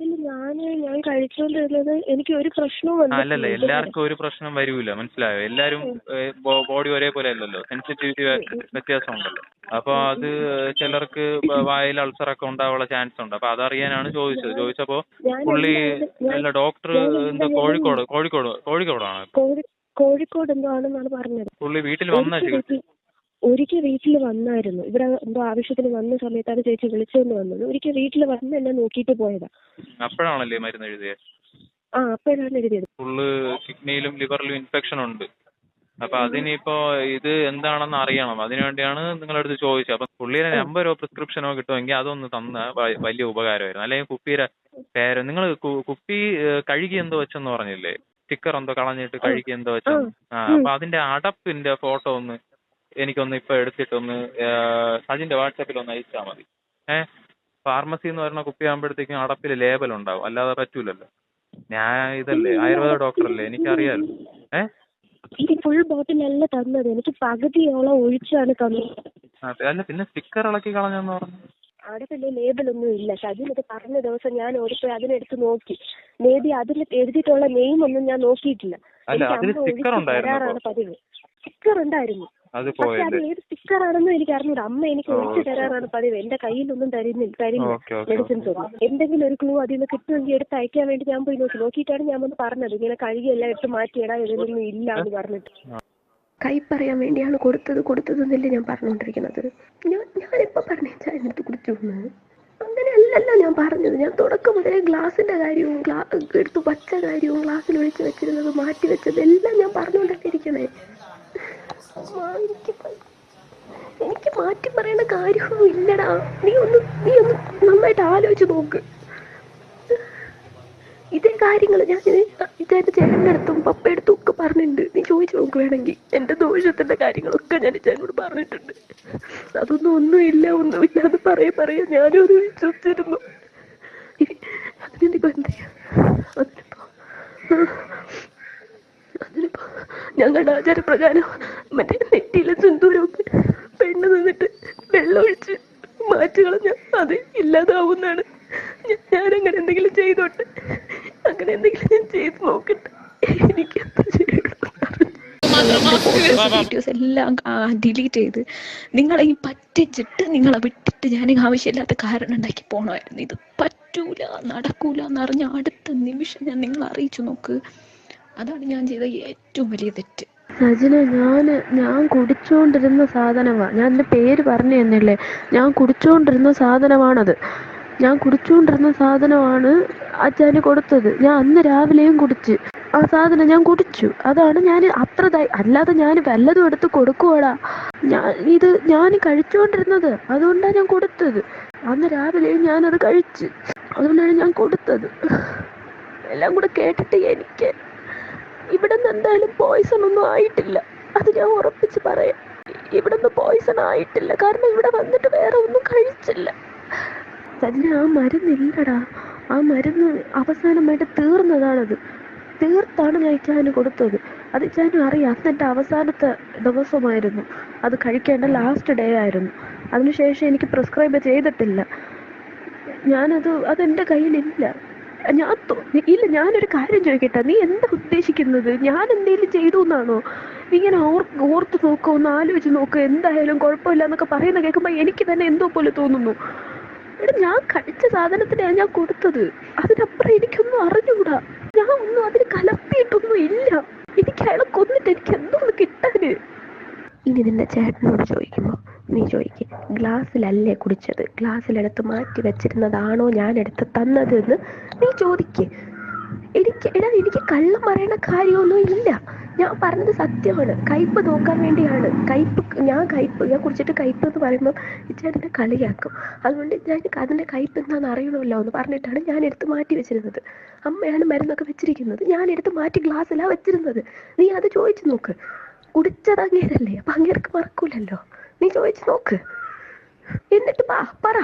ഞാൻ ഞാൻ എനിക്ക് ഒരു പ്രശ്നവും അല്ലല്ല വന്നിട്ടില്ല. എല്ലാവർക്കും ഒരു പ്രശ്നം വരൂല മനസ്സിലായോ? എല്ലാരും ബോഡി ഒരേപോലെ അല്ലല്ലോ സെൻസിറ്റിവിറ്റി വ്യത്യാസം ഉണ്ടല്ലോ അപ്പൊ അത് ചിലർക്ക് വായിൽ അൾസർ ഒക്കെ ഉണ്ടാവാനുള്ള ചാൻസ് ഉണ്ട്. അപ്പൊ അതറിയാനാണ് ചോദിച്ചത്. ചോദിച്ചപ്പോ ഞാൻ പുള്ളി എന്തായാലും- ഞാൻ- അല്ല ഡോക്ടർ എന്ത് കോഴിക്കോട് കോഴിക്കോട് കോഴിക്കോടാണ്? കോഴി കോഴിക്കോട് എന്തോ ആണെന്നാണ് പറഞ്ഞത്. പുള്ളി വീട്ടിൽ വന്ന വീട്ടിൽ ഒരിക്കൽ വീട്ടിൽ വന്നായിരുന്നു. ഇവിടെ എന്തോ ആവശ്യത്തിന് വന്ന സമയത്താണ് ചേച്ചി വിളിച്ചുകൊണ്ട് വന്നത്. ഒരിക്കൽ വീട്ടിൽ വന്ന് എന്നെ നോക്കിയിട്ട് പോയതാ. അപ്പോഴാണല്ലേ മരുന്ന് എഴുതിയത് ആ അപ്പോഴാണ് എഴുതിയത്. ഫുള്ള് കിഡ്നിയിലും ലിവറിലും ഇൻഫെക്ഷൻ ഉണ്ട്. അപ്പൊ അതിനിപ്പോ ഇത് എന്താണെന്ന് അറിയണം. അതിനുവേണ്ടിയാണ് നിങ്ങളടുത്ത് ചോദിച്ചത്. അപ്പൊ പുള്ളിയുടെ നമ്പരോ പ്രിസ്ക്രിപ്ഷനോ കിട്ടുമെങ്കിൽ അതൊന്ന് തന്ന വലിയ ഉപകാരമായിരുന്നു. അല്ലെങ്കിൽ കുപ്പിയുടെ പേര് നിങ്ങൾ കുപ്പി കഴുകി എന്തോ വെച്ചെന്ന് പറഞ്ഞില്ലേ? സ്റ്റിക്കർ എന്തോ കളഞ്ഞിട്ട് കഴുകി എന്തോ വെച്ച ആ അപ്പൊ അതിന്റെ അടപ്പിന്റെ ഫോട്ടോ ഒന്ന് എനിക്കൊന്ന് ഇപ്പൊ എടുത്തിട്ടൊന്ന് സജിന്റെ വാട്സാപ്പിൽ ഒന്ന് അയച്ചാൽ മതി. ഏഹ് ഫാർമസി എന്ന് പറയുന്ന കുപ്പി ആകുമ്പോഴത്തേക്കും അടപ്പിൽ ലേബൽ ഉണ്ടാവും. അല്ലാതെ പറ്റൂലല്ലോ. ഞാൻ ഇതല്ലേ ആയുർവേദ ഡോക്ടറല്ലേ എനിക്കറിയാലോ. ഏഹ് ഇത് ഫുൾ ബോട്ടിലല്ല തന്നത്. എനിക്ക് പകുതിയോളം ഒഴിച്ചാണ് തന്നത്. അതെ. അല്ല പിന്നെ സ്റ്റിക്കർ ഇളക്കി കളഞ്ഞെന്ന് പറഞ്ഞു. അവിടെ പിന്നെ ലേബലൊന്നും ഇല്ല. സജിൻ ഇത് പറഞ്ഞ ദിവസം ഞാൻ ഓടിപ്പോയി അതിനെടുത്ത് നോക്കി. മേ ബി അതിൽ എഴുതിയിട്ടുള്ള നെയിം ഒന്നും ഞാൻ നോക്കിയിട്ടില്ല. അല്ല, എനിക്ക് അമ്മ ഒഴിച്ച് തരാറാണ് പതിവ്. സ്റ്റിക്കർ ഉണ്ടായിരുന്നു. പക്ഷെ അത് ഏത് സ്റ്റിക്കർ ആണെന്നും എനിക്ക് അറിഞ്ഞൂടാ. അമ്മ എനിക്ക് ഒഴിച്ചു തരാറാണ് പതിവ്. എന്റെ കയ്യിലൊന്നും തരുന്നില്ല തരില്ല മെഡിസിൻസ് ഒന്നും. എന്തെങ്കിലും ഒരു ക്ലൂ അതിൽ നിന്ന് കിട്ടുമെങ്കിൽ എടുത്ത് അയക്കാൻ വേണ്ടി ഞാൻ പോയി നോക്കി. നോക്കിയിട്ടാണ് ഞാൻ വന്ന് പറഞ്ഞത്. ഇങ്ങനെ കഴുകി എല്ലാം എടുത്ത് മാറ്റിയിടാ ഇതിലൊന്നും ഇല്ല എന്ന് പറഞ്ഞിട്ട്. കൈ പറയാൻ വേണ്ടിയാണ് കൊടുത്തത് കൊടുത്തത് എന്നല്ലേ ഞാൻ പറഞ്ഞുകൊണ്ടിരിക്കുന്നത്. ഞാൻ ഞാനിപ്പോ പറഞ്ഞ ചായ എടുത്ത് കുടിച്ചു അങ്ങനെ അങ്ങനെയല്ലല്ലോ ഞാൻ പറഞ്ഞത്. ഞാൻ തുടക്കം മുതലേ ഗ്ലാസിന്റെ കാര്യവും എടുത്ത് വച്ച കാര്യവും ഗ്ലാസ്സിൽ ഒഴിച്ചു വെച്ചിരുന്നത് മാറ്റി വെച്ചത് എല്ലാം ഞാൻ പറഞ്ഞുകൊണ്ടൊക്കെ ഇരിക്കണേ എനിക്ക് മാറ്റി പറയുന്ന കാര്യമൊന്നും ഇല്ലടാ. നീ ഒന്ന് നീ ഒന്ന് നന്നായിട്ട് ആലോചിച്ച് നോക്ക്. ഇതേ കാര്യങ്ങൾ ഞാൻ ഇതേ ചേട്ടന്റെ അടുത്തും പപ്പയടുത്തും ഒക്കെ പറഞ്ഞിട്ടുണ്ട്. നീ ചോദിച്ചു നോക്ക് വേണമെങ്കിൽ. എന്റെ ദോഷത്തിന്റെ കാര്യങ്ങളൊക്കെ ഞാൻ ചേട്ടനോട് പറഞ്ഞിട്ടുണ്ട്. അതൊന്നും ഒന്നും ഒന്നുമില്ല ഒന്നുമില്ല അത് പറയ പറയാ ഞാനും അത് വിശ്വസിച്ചിരുന്നു. അതിനിപ്പോ എന്താ അതിനിപ്പോ ഞങ്ങളുടെ ആചാരപ്രകാരം മറ്റേ നെറ്റിയിലെ സിന്ദൂരമൊക്കെ പെണ്ണ് നിന്നിട്ട് വെള്ളമൊഴിച്ച് മാറ്റി കളഞ്ഞ അത് ഇല്ലാതാവുന്നാണ് ഞാൻ എന്തെങ്കിലും ചെയ്തോട്ടെ? അങ്ങനെ എന്തെങ്കിലും ഞാൻ ചെയ്ത് നോക്കട്ടെ. എനിക്ക് വീഡിയോസ് എല്ലാം ഡിലീറ്റ് ചെയ്ത് നിങ്ങളെ ഈ പറ്റിച്ചിട്ട് നിങ്ങളെ വിട്ടിട്ട് ഞാൻ ആവശ്യമില്ലാത്ത കാരണം ഉണ്ടാക്കി പോണമായിരുന്നു. ഇത് പറ്റൂല നടക്കൂല എന്നറിഞ്ഞ അടുത്ത നിമിഷം ഞാൻ നിങ്ങളെ അറിയിച്ചു നോക്ക്. അതാണ് ഞാൻ ചെയ്ത ഏറ്റവും വലിയ തെറ്റ്. സജിന ഞാൻ ഞാൻ കുടിച്ചുകൊണ്ടിരുന്ന സാധനമാണ് ഞാൻ എന്റെ പേര് പറഞ്ഞു തന്നില്ലേ ഞാൻ കുടിച്ചുകൊണ്ടിരുന്ന സാധനമാണത്. ഞാൻ കുടിച്ചുകൊണ്ടിരുന്ന സാധനമാണ് അച്ഛന് കൊടുത്തത്. ഞാൻ അന്ന് രാവിലെയും കുടിച്ച്. ആ സാധനം ഞാൻ കുടിച്ചു. അതാണ് ഞാൻ അത്ര അല്ലാതെ ഞാൻ വല്ലതും എടുത്ത് കൊടുക്കുവാടാ. ഞാൻ ഇത് ഞാൻ കഴിച്ചുകൊണ്ടിരുന്നത് അതുകൊണ്ടാണ് ഞാൻ കൊടുത്തത്. അന്ന് രാവിലെയും ഞാനത് കഴിച്ച്. അതുകൊണ്ടാണ് ഞാൻ കൊടുത്തത്. എല്ലാം കൂടെ കേട്ടിട്ട് എനിക്ക് ഇവിടെ നിന്ന് എന്തായാലും പോയിസൺ ഒന്നും ആയിട്ടില്ല. അത് ഞാൻ ഉറപ്പിച്ച് പറയാം. ഇവിടെ നിന്ന് പോയിസൺ ആയിട്ടില്ല. കാരണം ഇവിടെ വന്നിട്ട് വേറെ ഒന്നും കഴിച്ചില്ല. തന്നെ ആ മരുന്നില്ലടാ ആ മരുന്ന് അവസാനമായിട്ട് തീർന്നതാണത്. തീർത്താണ് ഞാൻ ഇച്ചാന് കൊടുത്തത്. അത് ഇച്ചാനും അറിയാം. അന്ന് അവസാനത്തെ ദിവസമായിരുന്നു. അത് കഴിക്കേണ്ട ലാസ്റ്റ് ഡേ ആയിരുന്നു. അതിനുശേഷം എനിക്ക് പ്രിസ്ക്രൈബ് ചെയ്തിട്ടില്ല. ഞാനത് അതെന്റെ കയ്യിലില്ല. ഞാൻ ഇല്ല ഞാനൊരു കാര്യം ചോദിക്കട്ടെ. നീ എന്താ ഉദ്ദേശിക്കുന്നത്? ഞാൻ എന്തെങ്കിലും ചെയ്തു എന്നാണോ? നീ ഇങ്ങനെ ഓർ ഓർത്ത് നോക്കുക ഒന്ന് ആലോചിച്ച് നോക്കുക എന്തായാലും കുഴപ്പമില്ല എന്നൊക്കെ പറയുന്ന കേൾക്കുമ്പോൾ എനിക്ക് തന്നെ എന്തോ പോലെ തോന്നുന്നു. എടാ ഞാൻ കഴിച്ച സാധനത്തിനാണ് ഞാൻ കൊടുത്തത്. അതിനപ്പുറം എനിക്കൊന്നും അറിഞ്ഞുകൂടാ ഞാൻ ഒന്നും അതിന് കലർത്തിയിട്ടൊന്നും ഇല്ല. എനിക്ക് അയാളെ കൊന്നിട്ട് എനിക്ക് എന്തോന്ന് കിട്ടാന്. ഇനി നിന്റെ ചേട്ടനോട് ചോദിക്കുമ്പോൾ നീ ചോദിക്ക് ഗ്ലാസ്സിലല്ലേ കുടിച്ചത്? ഗ്ലാസ്സിലെടുത്ത് മാറ്റി വെച്ചിരുന്നതാണോ ഞാൻ എടുത്ത് തന്നത് എന്ന് നീ ചോദിക്ക്. എനിക്ക് എടാ എനിക്ക് കള്ളം പറയണ കാര്യമൊന്നും ഇല്ല. ഞാൻ പറഞ്ഞത് സത്യമാണ്. കയ്പ് നോക്കാൻ വേണ്ടിയാണ്. കയ്പ് ഞാൻ കയ്പ് ഞാൻ കുടിച്ചിട്ട് കയ്പ് എന്ന് പറയുമ്പോൾ ചേട്ടനെ കളിയാക്കും. അതുകൊണ്ട് ഞാൻ അതിന്റെ കയ്പ് എന്താണെന്ന് അറിയണമല്ലോ എന്ന് പറഞ്ഞിട്ടാണ് ഞാൻ എടുത്ത് മാറ്റി വെച്ചിരുന്നത്. അമ്മയാണ് മരുന്നൊക്കെ വെച്ചിരിക്കുന്നത്. ഞാൻ എടുത്ത് മാറ്റി ഗ്ലാസ്സിലാണ് വെച്ചിരുന്നത്. നീ അത് ചോദിച്ചു നോക്ക്. കുടിച്ചത് അപ്പൊ അങ്ങേർക്ക് മറക്കൂലല്ലോ. നീ ചോദിച്ചു നോക്ക്. എന്നിട്ട് പറ.